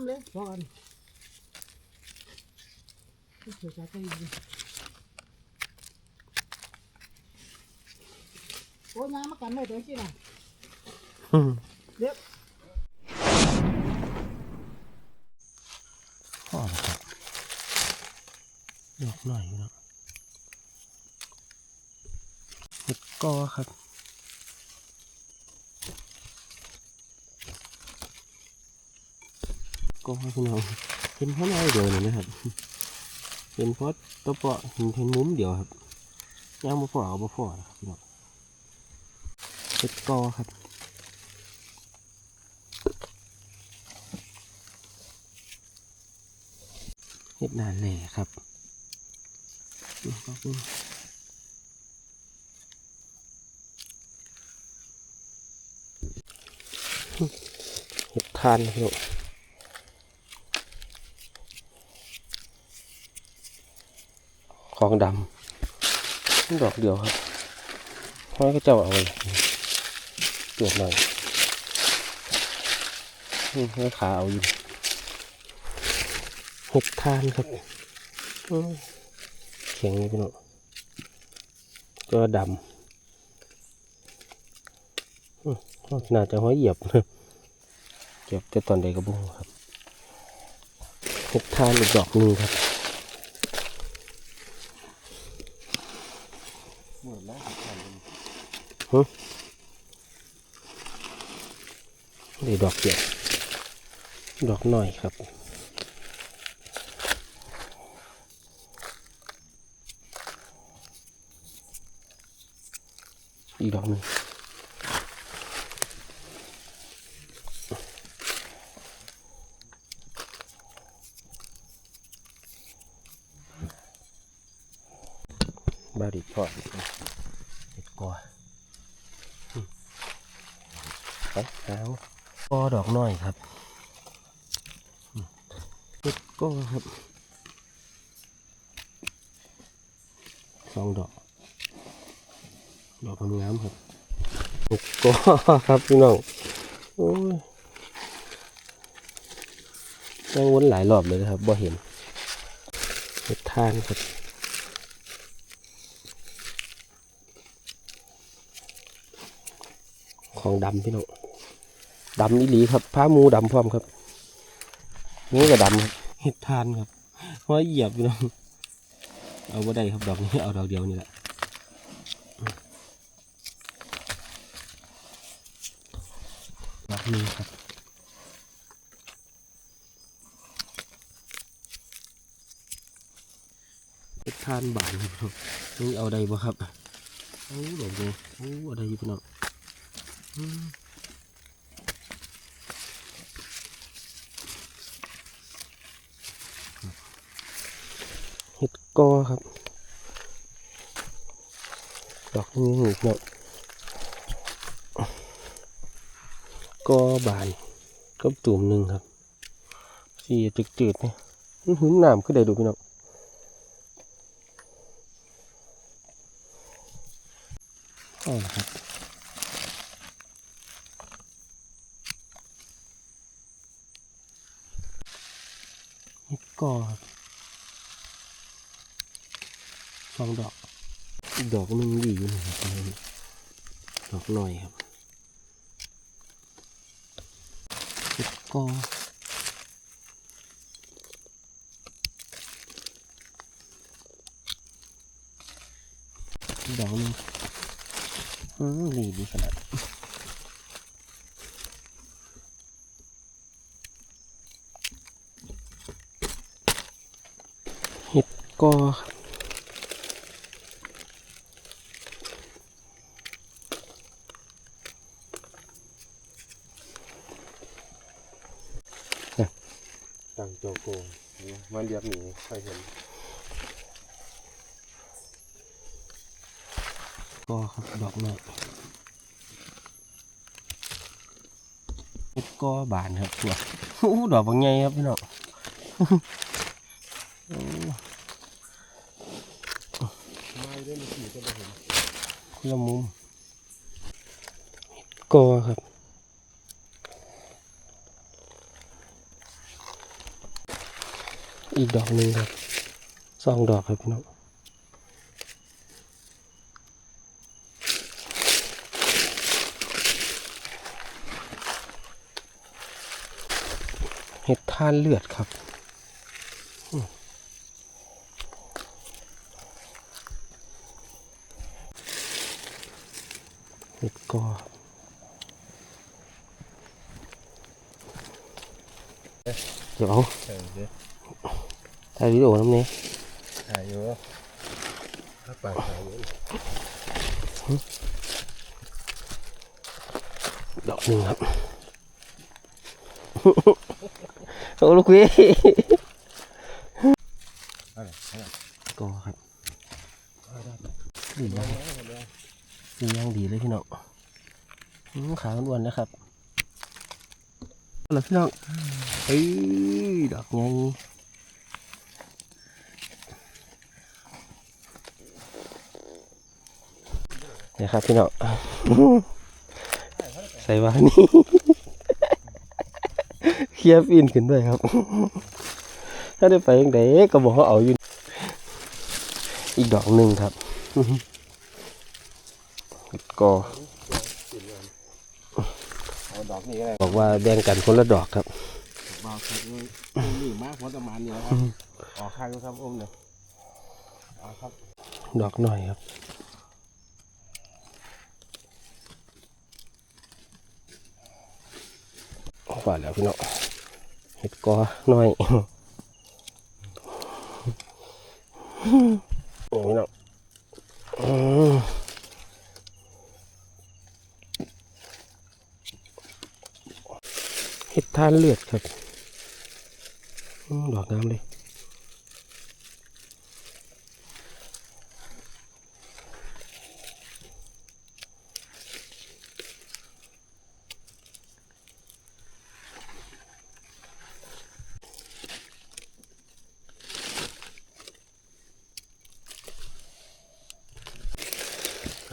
อุ้ยบักน้ำเลยพอกันเสียใจไปอีกโอ้ยน้ำมากันไม่ได้สินะเด็บพ่อครับดอกหน่อยเนาะเห็ดกอครับ กอพี่น้องเห็นแค่น้อยเดียวเลยนะครับเห็นพราะตัวเปาะเห็นเห็นมุมเดียวครับย่างบ่พอเอาบ่พอครับพี่น้องเห็ดกอครับเห็ดนานแหล่ครับนี่ก็คือเห็ดทานครับ ของดำดอกเดียวครับเพราะก็เจ้าเอาไว้เกิดหน่อยนี่ให้ขาเอาอยู่ห็ดทานครับอืมแข็งเลยพี่น้องตัวดำอืมน่าจะห้อยเหยียบนะเก็บจะตอนใดกระบุ้งครับห็ดทานอีกดอกหนึ่งครับ หมดแล้วครับท่าน นี่ดอกเดียวดอกหน่อยครับอีกดอกหนึ่งบาดิพอดเห็ดกออืม ไปเอากอดอกน้อยครับอืมเห็ดกอครับสองดอก ดอกงามครับเห็ดกอครับพี่น้องโอ้ยยังวนหลายรอบเลยนะครับบ่เห็นเห็ดทานครับของดำพี่น้อง ดำนีหลีครับผ้ามูดำพร้อมครับนี่ก็ดำครับเห็ดทานครับเพราะเหยียบพี่น้องเอาบ่ได้ครับดอกนี้เอาดอกเดียวนี่แหละดอกนี้ครับเห็ดทานบานครับนี่เอาได้บ่ครับโอ้ดอกนี้โอ้อาได้อยู่พี่น้อง อืมเห็ด กอครับ ดอกนี้หนึ่งเนาะกอบานก็ตุ่มหนึ่งครับสีจืดๆเนี่ยมันหืนน้ำก็ได้ดูพี่น้องอ๋อครับเห็ดกอครับ สองดอกอีกดอกหนึงหวีอยู่นะครับดอกหน่อยครับเห็ดกอดอกนึงอืมหลีดีขนาดเห็ดกอครับ ตังโจโกนี่มา เรียบหนีใครเห็นก็ครับดอกหน่อยเฮ็ดก็บานครับตัวโอ้ดอกบางใหญ่ครับพี่น้องโอ้ไม่ได้มีสีก็ไปเห็นคนละมุมเฮ็ดก็ครับ อีกดอกหนึ่งครับสองดอกครับพี่น้องเห็ดท่านเลือดครับเห็ดกอเดี๋ยวเอา ถ่ายวิดีโอน้ำนี้ถ่ายอยู่ถ้าปากถ่ายอยู่ดอกหนึ่งครับโอ้ลูกพี่อะไรอะไรก็ครับดียังดียังดีเลยพี่น้องอืมขาอ้วนๆนะครับแล้วพี่น้องเอ้ยดอกไง นี่ยครับพี่น้องใส่วานี่เคลียร์ฟินขึ้นด้วยครับ ถ้าได้ไปยังไงก็บอกเขาเอาอยู่ อีกดอกหนึ่งครับก็เอาดอกนี้ก็ได้บอกว่าแบ่งกันคนละดอกครับบาวครับนี่มากพอประมาณนี้แล้วครับออกข้างดูครับอมเนี่ยเอาครับ ดอกหน่อยครับ ว่าแล้วพี่น้องเห็ดกอน้อยโอ้พี่น้องเห็ดทานเลือดครับดอกน้ำเลยบ่ายมากครับงามเลย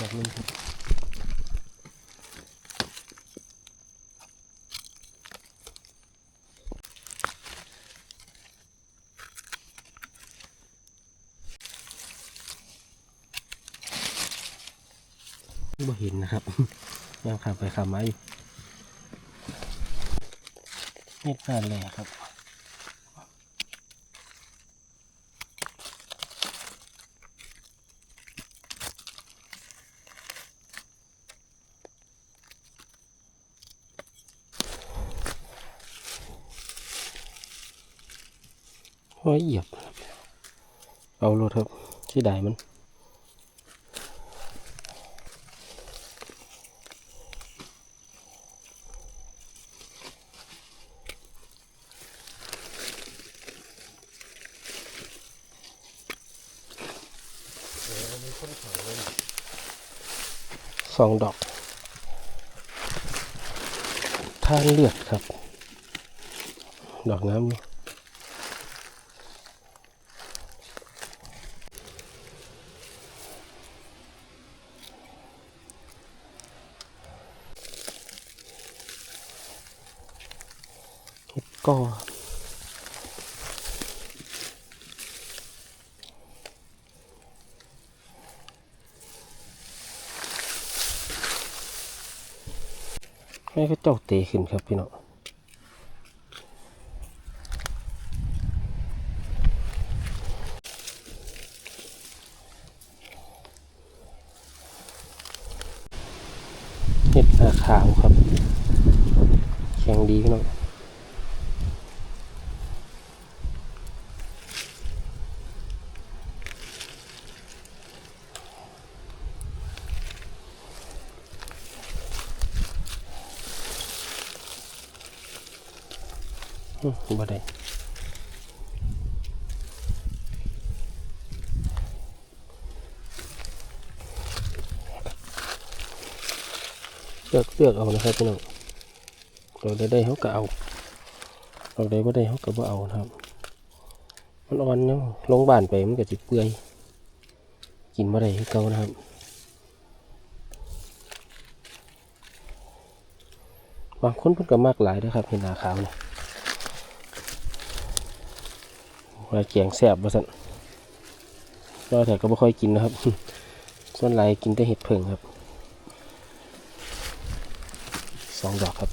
แบบนึงครับบ่เห็นนะครับยังขับไปขับมาอยู่เม็ดผ่านเลยครับ ห้ยเหยียบเอารถครับที่ใดมันสองดอกท่านเลือดครับ ดอกน้ำ นี่ก็ให้เขาเจ้าเตะขึ้นครับพี่น้องเห็ดหาขาวครับ แข็งดีพี่น้อง บ่ได้เลือกเลือกเอานะครับพี่น้องเราได้ได้เขาก็เอาเราได้บ่ได้เขาก็บ่เอานะครับ มันอ่อนเนาะลงบ้านไปมันก็สิเปื่อยกินบ่ได้คือเก่านะครับบางคนเพิ่นก็มากหลายเด้อครับเห็นหนาขาวเนี่ย ว่าแกงแซ่บว่าซั่นเราแต่ก็บ่ค่อยกินนะครับ ส่วนหลายกินแต่เห็ดเผิงครับสองดอกครับ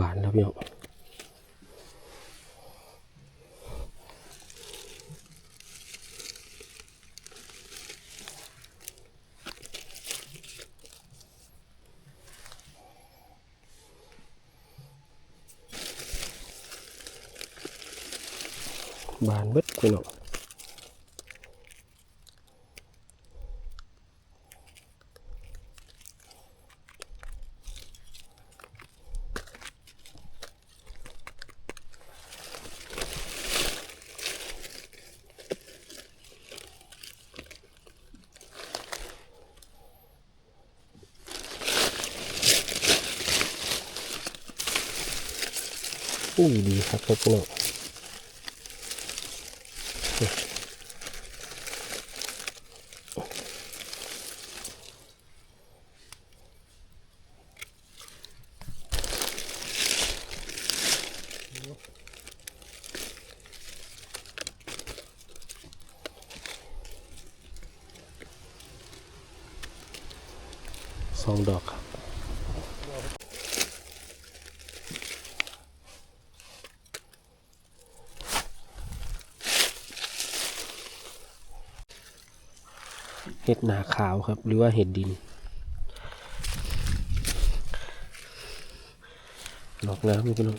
บานแล้วพี่น้อง บานเบิดพี่น้องอุ้ยดีครับครับพี่น้อง สองดอกครับเห็ดหนาขาวครับ หรือว่าเห็ดดินดอกน้ำนี่พี่น้อง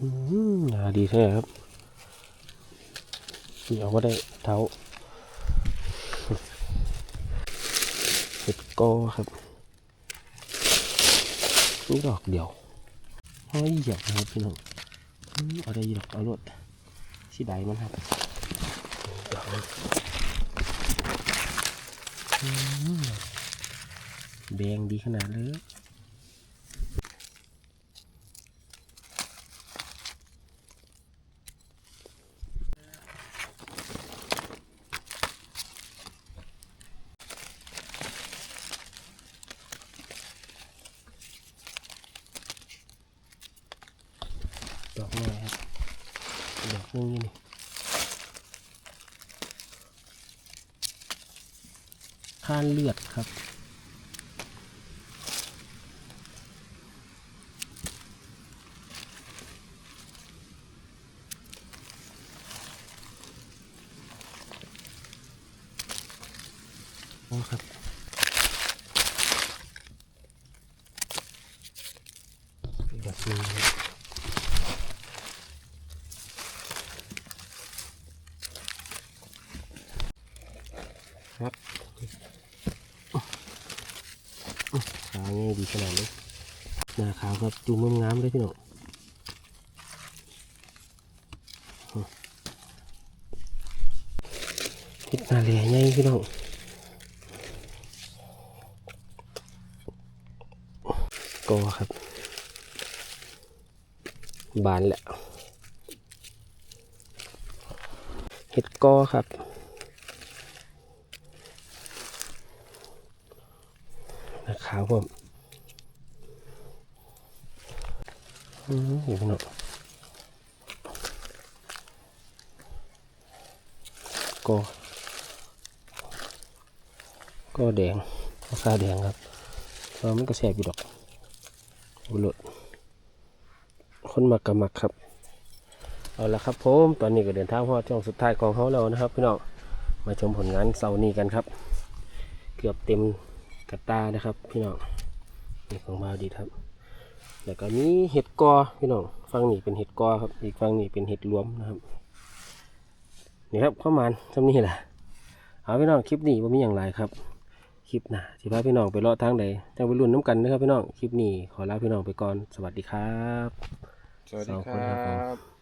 อืมหนาดีใช่ไหมครับนี่เอาก็ได้เท้าเห็ด กอครับนี่ดอกเดียวห้อยเหยียบนะครับพี่น้องเอาได้ดอกเอาลวดสีใดมันครับดอกแบงดีขนาดเลยดอกน้อยครับดอกนึงนี่นี่ ข้านเลือดครับ โอ้ครับแบบนี้ครับครับขาว ง่ายดีขนาดนี้หน้าขาวครับจูมงามเลยพี่น้องเห็ดนาเลียใหญ่พี่น้องกอครับ บานแหละเห็ดกอครับ นะครับผมอืมอยู่ข้างนอกกอกอแดงราคาแดงครับเพราะมันก็แสบอยู่ดอกบุรุษคนมักกับมักครับ เอาละครับผมตอนนี้ก็เดินทางพอช่วงสุดท้ายของเขาแล้วนะครับ พี่น้องมาชมผลงานเสาร์นี้กันครับ เกือบเต็ม กระตานะครับ พี่น้องนี่ของมาดีครับแล้วก็มีเห็ดกอพี่น้องฝั่งนี้เป็นเห็ดกอครับ อีกฝั่งนี้เป็นเห็ดรวมนะครับนี่ครับเข้ามาทำนี่แหละเอาพี่น้องคลิปนี้ว่ามีอย่างไรครับคลิปหน้าสิพาพี่น้องไปเลาะทางใดจังไปรุ่นน้ำกันนะครับพี่น้องคลิปนี้ขอลาพี่น้องไปก่อนสวัสดีครับ สวัสดีสองคนรับ